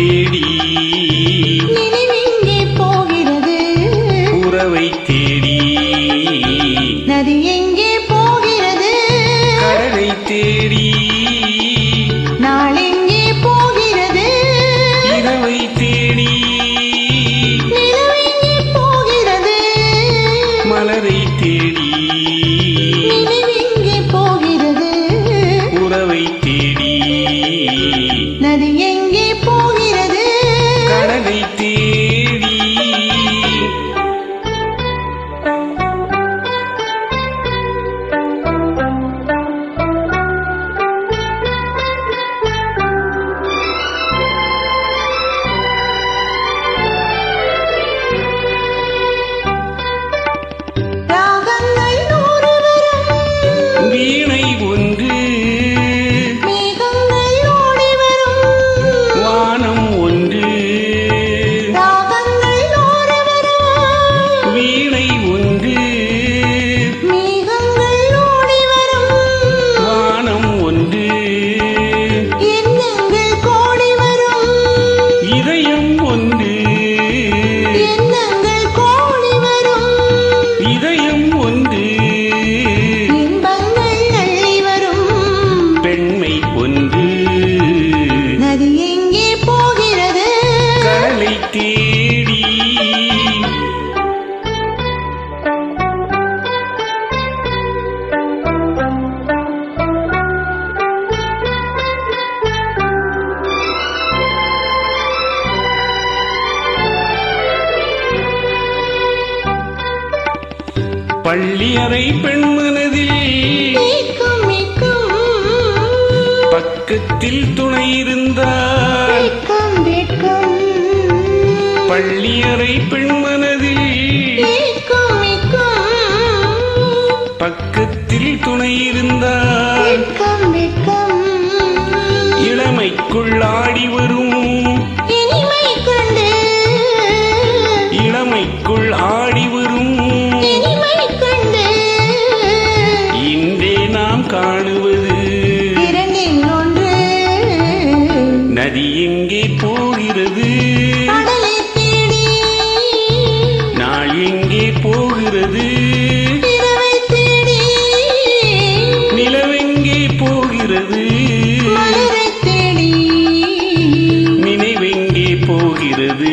தேடி நிலவெங்கே போகிறது. உறவை தேடி நதி எங்கே போகிறது? கடலை தேடி நாளெங்கே போகிறது? இரவை தேடி நிலவெங்கே போகிறது. மலரை தேடி நிலவெங்கே போகிறது. உறவை தேடி நதி எங்கே பள்ளியறை பெண்மனதில் பக்கத்தில் துணை இருந்தார். பள்ளியறை பெண்மனதில் பக்கத்தில் துணை இருந்தார். காணுவது. இரண்டில் நதி எங்கே போகிறது? நாள் எங்கே போகிறது? நிலவெங்கே போகிறது? நினைவெங்கே போகிறது?